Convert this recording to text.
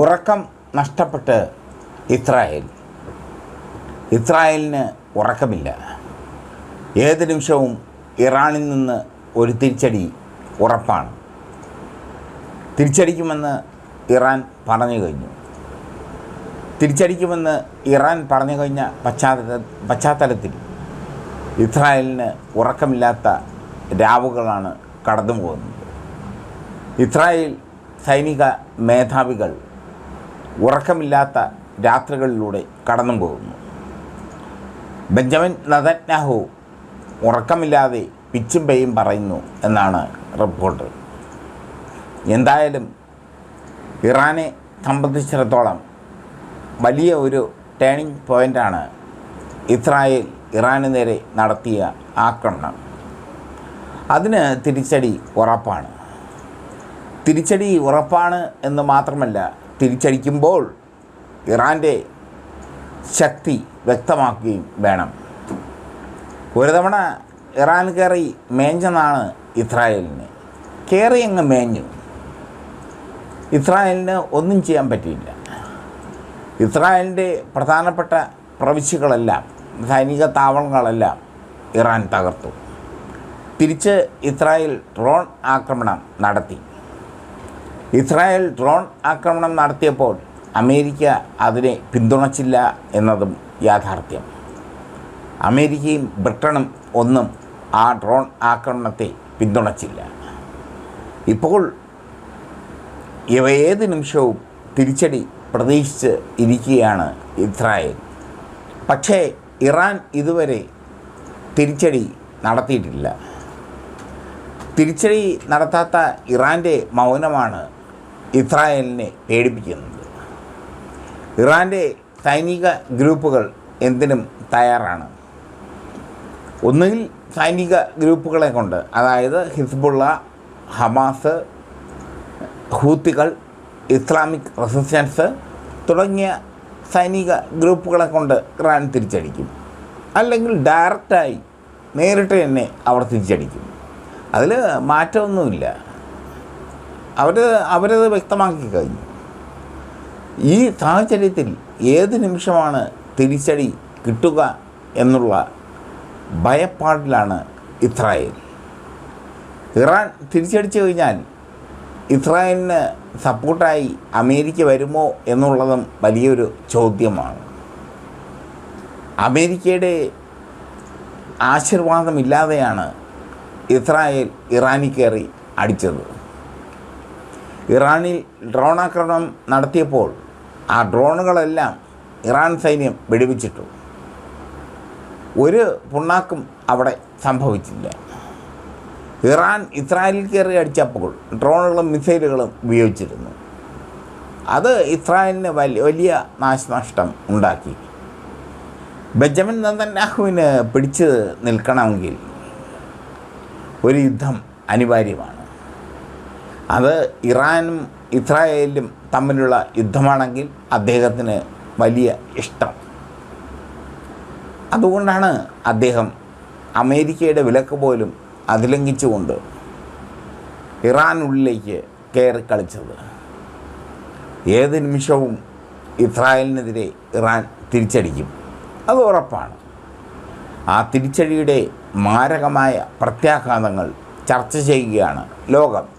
ഉറക്കം നഷ്ടപ്പെട്ട് ഇസ്രായേൽ. ഇസ്രായേലിന് ഉറക്കമില്ല. ഏത് നിമിഷവും ഇറാനിൽ നിന്ന് ഒരു തിരിച്ചടി ഉറപ്പാണ്. തിരിച്ചടിക്കുമെന്ന് ഇറാൻ പറഞ്ഞു കഴിഞ്ഞു. തിരിച്ചടിക്കുമെന്ന് ഇറാൻ പറഞ്ഞു കഴിഞ്ഞ പശ്ചാത്തല പശ്ചാത്തലത്തിൽ ഇസ്രായേലിന് ഉറക്കമില്ലാത്ത രാവുകളാണ് കടന്നു പോകുന്നത് ഇസ്രായേൽ സൈനിക മേധാവികൾ ഉറക്കമില്ലാത്ത രാത്രികളിലൂടെ കടന്നു പോകുന്നു. ബെഞ്ചമിൻ നദജ്ഞാഹു ഉറക്കമില്ലാതെ പിച്ചും പെയ്യും പറയുന്നു എന്നാണ് റിപ്പോർട്ട്. എന്തായാലും ഇറാനെ സംബന്ധിച്ചിടത്തോളം വലിയ ഒരു ടേണിംഗ് പോയിന്റാണ് ഇസ്രായേൽ ഇറാന് നേരെ നടത്തിയ ആക്രമണം. അതിന് തിരിച്ചടി ഉറപ്പാണ്. തിരിച്ചടി ഉറപ്പാണ് എന്ന് മാത്രമല്ല തിരിച്ചടിക്കുമ്പോൾ ഇറാന്റെ ശക്തി വ്യക്തമാക്കുകയും വേണം. ഒരു തവണ ഇറാൻ കയറി മേഞ്ഞെന്നാണ് ഇസ്രായേലിന്. കയറി അങ്ങ് മേഞ്ഞു. ഇസ്രായേലിന് ഒന്നും ചെയ്യാൻ പറ്റിയില്ല. ഇസ്രായേലിന്റെ പ്രധാനപ്പെട്ട പ്രവിശ്യകളെല്ലാം സൈനിക താവളങ്ങളെല്ലാം ഇറാൻ തകർത്തു. തിരിച്ച് ഇസ്രായേൽ ഡ്രോൺ ആക്രമണം നടത്തി. ഇസ്രായേൽ ഡ്രോൺ ആക്രമണം നടത്തിയപ്പോൾ അമേരിക്ക അതിനെ പിന്തുണച്ചില്ല എന്നതും യാഥാർത്ഥ്യം. അമേരിക്കയും ബ്രിട്ടനും ഒന്നും ആ ഡ്രോൺ ആക്രമണത്തെ പിന്തുണച്ചില്ല. ഇപ്പോൾ ഇവ ഏത് നിമിഷവും തിരിച്ചടി പ്രതീക്ഷിച്ച് ഇരിക്കുകയാണ് ഇസ്രായേൽ. പക്ഷേ ഇറാൻ ഇതുവരെ തിരിച്ചടി നടത്തിയിട്ടില്ല. തിരിച്ചടി നടത്താത്ത ഇറാന്റെ മൗനമാണ് ഇസ്രായേലിനെ പേടിപ്പിക്കുന്നത്. ഇറാന്റെ സൈനിക ഗ്രൂപ്പുകൾ എന്തിനും തയ്യാറാണ്? ഒന്നുകിൽ സൈനിക ഗ്രൂപ്പുകളെ കൊണ്ട് അതായത് ഹിസ്ബുള്ള ഹമാസ് ഹൂത്തികൾ ഇസ്ലാമിക് റെസിസ്റ്റൻസ് തുടങ്ങിയ സൈനിക ഗ്രൂപ്പുകളെ കൊണ്ട് ഇറാൻ തിരിച്ചടിക്കും. അല്ലെങ്കിൽ ഡയറക്റ്റായി നേരിട്ട് തന്നെ അവർ തിരിച്ചടിക്കും. അതിൽ മാറ്റമൊന്നുമില്ല. അവർ അവരത് വ്യക്തമാക്കി കഴിഞ്ഞു. ഈ സാഹചര്യത്തിൽ ഏത് നിമിഷമാണ് തിരിച്ചടി കിട്ടുക എന്നുള്ള ഭയപ്പാടിലാണ് ഇസ്രായേൽ. ഇറാൻ തിരിച്ചടിച്ചു കഴിഞ്ഞാൽ ഇസ്രായേലിന് സപ്പോർട്ടായി അമേരിക്ക വരുമോ എന്നുള്ളതും വലിയൊരു ചോദ്യമാണ്. അമേരിക്കയുടെ ആശീർവാദമില്ലാതെയാണ് ഇസ്രായേൽ ഇറാനിൽ കയറി അടിച്ചത്. ഇറാനിൽ ഡ്രോൺ ആക്രമണം നടത്തിയപ്പോൾ ആ ഡ്രോണുകളെല്ലാം ഇറാൻ സൈന്യം വെടിവെച്ചിട്ടു. ഒരു പുണ്ണാക്കും അവിടെ സംഭവിച്ചില്ല. ഇറാൻ ഇസ്രായേലിൽ കയറി അടിച്ചപ്പോൾ ഡ്രോണുകളും മിസൈലുകളും ഉപയോഗിച്ചിരുന്നു. അത് ഇസ്രായേലിന് വലിയ നാശനഷ്ടം ഉണ്ടാക്കി. ബെഞ്ചമിൻ നന്ദൻലാഹുവിന് പിടിച്ച് നിൽക്കണമെങ്കിൽ ഒരു യുദ്ധം അനിവാര്യമാണ്. അത് ഇറാനും ഇസ്രായേലും തമ്മിലുള്ള യുദ്ധമാണെങ്കിൽ അദ്ദേഹത്തിന് വലിയ ഇഷ്ടം. അതുകൊണ്ടാണ് അദ്ദേഹം അമേരിക്കയുടെ വിലക്ക് പോലും അതിലംഘിച്ചുകൊണ്ട് ഇറാനുള്ളിലേക്ക് കയറി കളിച്ചത്. ഏത് നിമിഷവും ഇസ്രായേലിനെതിരെ ഇറാൻ തിരിച്ചടിക്കും. അത് ഉറപ്പാണ്. ആ തിരിച്ചടിയുടെ മാരകമായ പ്രത്യാഘാതങ്ങൾ ചർച്ച ചെയ്യുകയാണ് ലോകം.